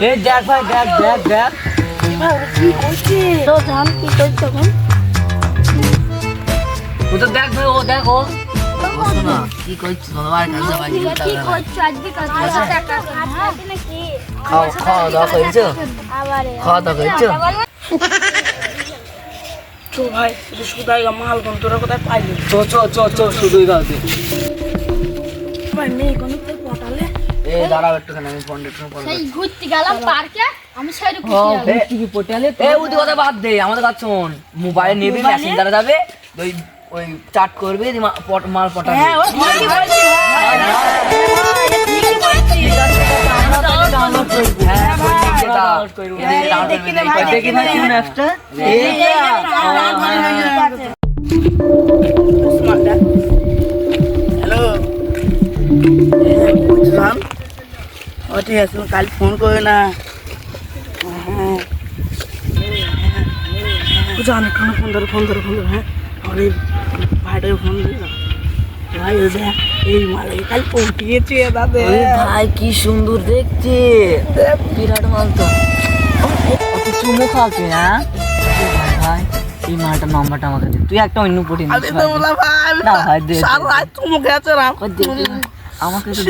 এই দেখ ভাই দেখ দেখ দেখ। তো জান কি করছ এখন ও তো দেখ ভাই ও দেখ ও। কি কাছে ভাই কি করছ? আজকে কাজ টাকা খাতে নাকি? খাও খাওয়া দাওয়া করেছ? খাওয়া দাওয়া করেছ? চো ভাই শুধু সুদাই মাল কোন তোরা কোথায় পাইলি? চ চ চ চ শুধুই গাওতে ভাই মেয়ে কোন এই দাঁড়াও একটুখানি আমি ফোন একটু ফোন সেই ঘুরতে গেলাম পার্কে আমি সাইডে টিভি পটিয়ালে এই ওই কথা বাদ দে আমাদের কাছে শোন মোবাইল নেবে মেশিন যাবে ওই ওই চাট করবে মাল পটাবে। হ্যাঁ ও ডাউনলোড করব। হ্যাঁ ডাউনলোড করব। দেখি না। কোন এই ও ঠিক আছে কাল ফোন করে না। হ্যাঁ ফোন ধরো ফোন ধরো ফোন ধরো হ্যাঁ? আর এই ভাইটাকে ফোন দিলাম ভাই ও এই মালে কাল পৌঁছিয়েছি দাদা। ভাই কি সুন্দর দেখতে। বিরাট মাল তো। চুমু খাওয়াচ্ছে হ্যাঁ? ভাই এই মালটার নাম্বারটা আমাকে দে। তুই একটা অন্য পটি না ভাই দে সারা রাম। আমাকে তো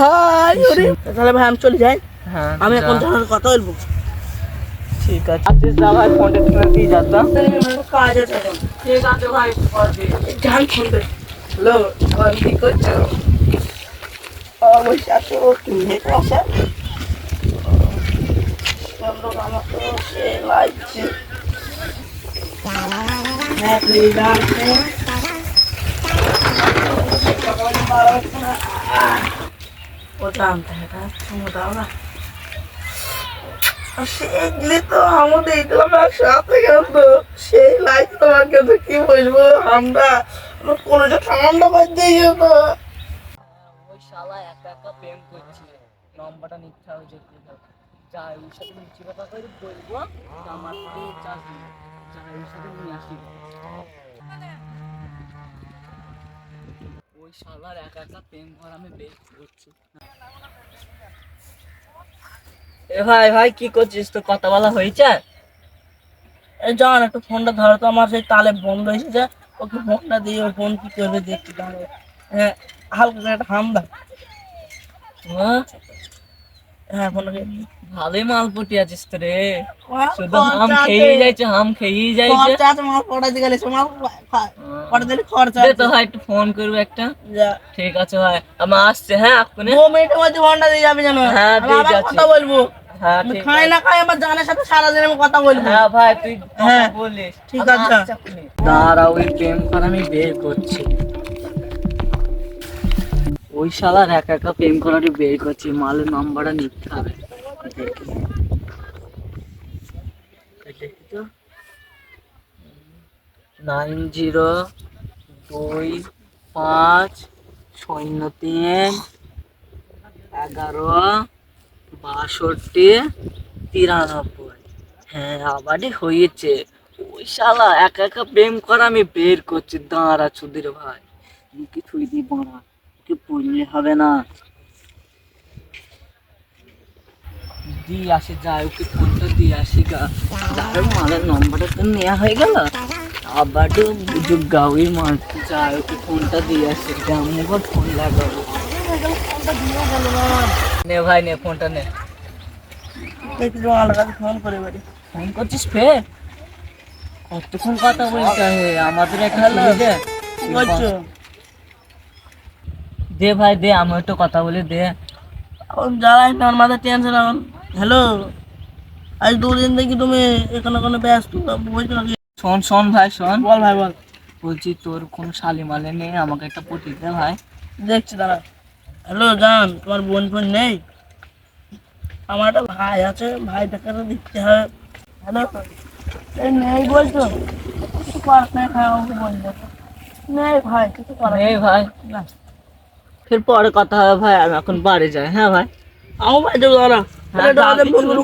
ভাই। তাহলে ভাই আমি চলে যাই। হ্যাঁ আমি এখন। তোমার কথা বলব। ঠিক আছে। যা ভাই ফোনটা দিয়ে যাতা কাজ আছে ঠিক আছে ভাই জান ফোন দে কি করছ? অবশ্যই আছো তুমি আছে? আমার তো সে লাগছে। হ্যাঁ প্লিজ ও জানতে হ্যাঁ তুমি দাও না সেগুলি তো আমাদের দিলাম একসাথে কিন্তু সেই লাইফ তোমাকে তো কি বলব আমরা কোনো ঠান্ডা বাজতে তো ওই শালা একা একা প্রেম করছে নম্বরটা নিতে হবে যে যাই ওর সাথে মিষ্টি কথা করে বলব আমার সাথে শালার একা একা প্রেম ঘর আমি বের করছি। এ ভাই ভাই, কি করছিস? তো কথা বলা হয়েছে? এই জান, একটু ফোনটা ধরো তো, আমার সেই তালে বন্ধ হয়েছে ওকে ফোনটা দিয়ে ও ফোন কি করবে দেখতে দাঁড়ো হ্যাঁ হালকা একটা হাম দাও। হ্যাঁ হ্যাঁ ফোনটাকে ভালোই মাল পটি আছিস তো রে। শুধু হাম খেয়েই যাইছে হাম খেয়েই যাইছে। খরচা আছে মাল গেলে মাল গেলে খরচা আছে। তো ভাই একটু ফোন করব একটা। ঠিক আছে ভাই আমার আসছে হ্যাঁ দু মিনিটের মধ্যে ফোনটা দিয়ে যাবে জানো হ্যাঁ, আমি আবার যাচ্ছি। কথা বলব। হ্যাঁ খাই না খাই আমার জানের সাথে আমি কথা বলব। হ্যাঁ ভাই তুই হ্যাঁ, বলিস। ঠিক আছে। দাঁড়া ওই প্রেম করা আমি বের করছি। ওই শালার একা একা প্রেম করাটি বের করছি মালের নাম্বারটা নিতে হবে। নাইন জিরো দুই পাঁচ শূন্য তিন এগারো বাষট্টি তিরানব্বই। হ্যাঁ আবারই হয়েছে। ওই শালা একা একা প্রেম করা আমি বের করছি। দাঁড়া চুদির ভাই। মুখে থুই দি বাড়া? ওকে পড়লে হবে না। দিয়ে আসে যায় ওকে ফোনটা দিয়ে আসি গা। যার মালের নম্বরটা তো নেওয়া হয়ে গেল। আবার বুঝুক গাউই মাল যায় ওকে ফোনটা দিয়ে আসি গ্রামে ফোন লাগাবো। নে ভাই নে ফোনটা নে। একটু আলাদা ফোন করে বাড়ি। ফোন করছিস ফের? কতক্ষণ কথা বলতে হবে আমাদের একটা সুবিধে দে। দে ভাই দে আমি একটু কথা বলি দে। এখন না আমার মাথায় টেনশন এখন। হ্যালো? আজ দুদিন দেখি তুমি এখানে কোনো ব্যস্ত বলছো নাকি? শোন শোন ভাই শোন। বল ভাই বল। বলছি তোর কোনো শালি মালে নেই? আমাকে একটা পটি দে ভাই। দেখছি দাঁড়া। হ্যালো জান তোমার বোন ফোন নেই? আমার একটা ভাই আছে ভাইটাকে তো দেখতে হবে। হ্যালো? নেই বলছো? কিছু করার নেই ভাই আমাকে বললে নেই ভাই কিছু করার নেই। ভাই। না। ফির পরে কথা হবে ভাই আমি এখন বাড়ি যাই। হ্যাঁ ভাই। আমার বাড়ি যাব দাঁড়া। হ্যাঁ,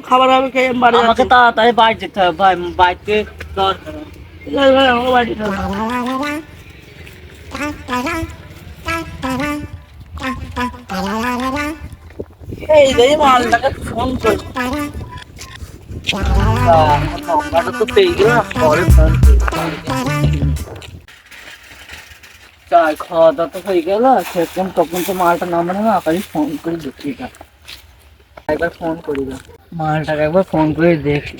খাবার হবে খেয়ে আমি বাড়ি আমাকে। তাড়াতাড়ি বাড়ি যেতে হবে ভাই বাড়িতে দরকার। এই দেখি মালটাকে ফোন করি তো পেয়ে গেলাম পরে ফোন চাই খাওয়া দাওয়া তো হয়ে গেল সেরকম তখন তো মালটা নাম্বার নেবে আকারই ফোন করে দেখি না একবার ফোন মালটাকে একবার ফোন করে দেখি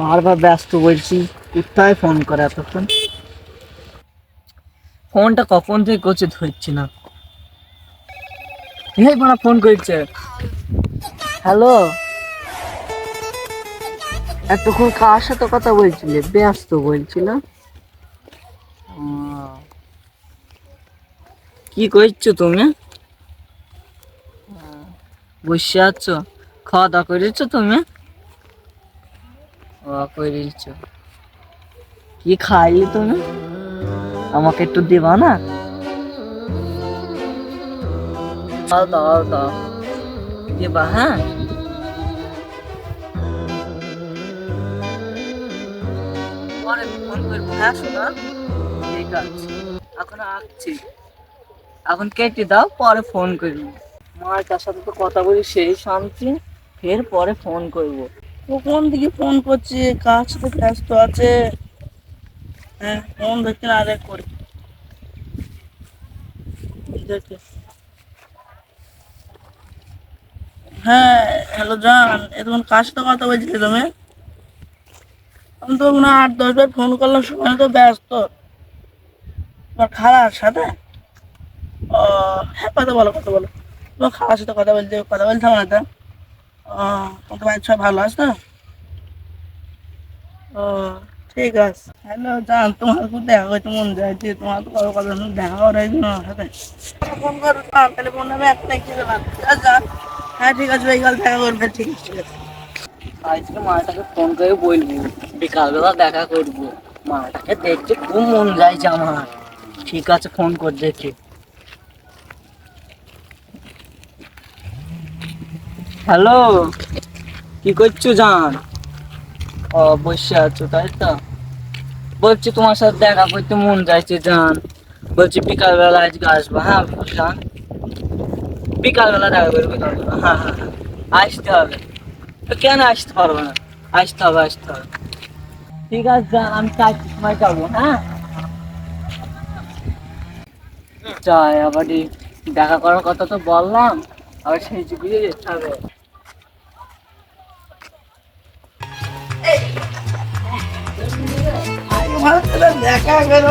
বারবার ব্যস্ত বলছি কোথায় ফোন করে এতক্ষণ? ফোনটা কখন থেকে করছে ধরছি না। এই ফোন করছে। হ্যালো? এতক্ষণ কার সাথে কথা বলছিলে? ব্যস্ত বলছিল। কি করছ তুমি? বসে আছো? খাওয়া দাওয়া করেছ তুমি? ও করেছ। কি খাইলে তুমি? আমাকে একটু দিবা না? দাও দাও দাও। দিবা হ্যাঁ? পরে ফোন করব হ্যাঁ এখন আসছি এখন কেটে দাও, পরে ফোন করব। মার সাথে তো কথা বলি সেই শান্তি, ফের পরে ফোন করব। কোন দিকে ফোন করছে? কার সাথে ব্যস্ত আছে? হ্যাঁ ফোন দেখছে না আরে করি। দেখে। হ্যাঁ হ্যালো জান এতক্ষণ কার সাথে কথা বলছিলে তুমি? আমি তো মনে আট দশবার ফোন করলাম সময় তো ব্যস্ত। তোমার খালার সাথে? ও হ্যাঁ কথা বলো কথা বলো। তোমার খালার সাথে কথা বলতে কথা বলতে হবে না তো? তোমার বাড়ির সবাই ভালো আছে তো? ও, ঠিক আছে। হ্যালো, জান, তোমার খুব দেখা করতে মন যাচ্ছে তোমার তো কারও কথা দেখা করাই না সাথে। ফোন করো তাহলে ফোন আমি একটা কি জান জান হ্যাঁ ঠিক আছে বিকাল দেখা করবে, ঠিক আছে। ঠিক আছে আজকে মাটাকে ফোন করে বলব, বিকালবেলা দেখা করব। মাটাকে দেখতে খুব মন যাইছে আমার। ঠিক আছে, ফোন করে দেখি। হ্যালো, কি করছ জান? ও, বসে আছো, তাই তো? বলছি তোমার সাথে দেখা করতে মন যাইছে জান। বলছি বিকালবেলা আজকে আসব হ্যাঁ বুঝলাম। বিকালবেলা দেখা করব হ্যাঁ হ্যাঁ হ্যাঁ। আসতে হবে। তো কেন আসতে পারব না? আসতে হবে আসতে হবে। ঠিক আছে যান আমি চারটির সময় যাব হ্যাঁ? যাই, আবার দেখা করার কথা তো বললাম, আবার সেই যুগে যেতে হবে। ভালো তাহলে দেখা করব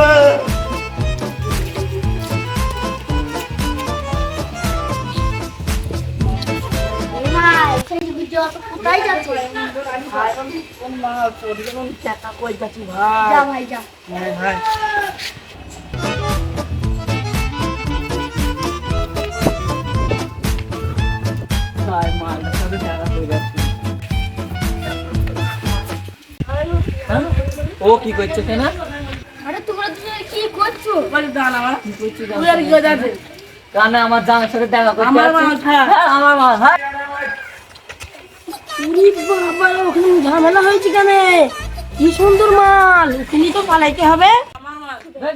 ভাই সেই ও কি করছে কেন? আরে তোমরা কি করছ? বলি কি করছে কি কানে আমার সাথে দেখা করতে আমার। হ্যাঁ আমার হ্যাঁ বাবা ওখানে ঝামেলা হয়েছে কেন? কি সুন্দর মাল। তুমি তো পালাইতে হবে। দেখ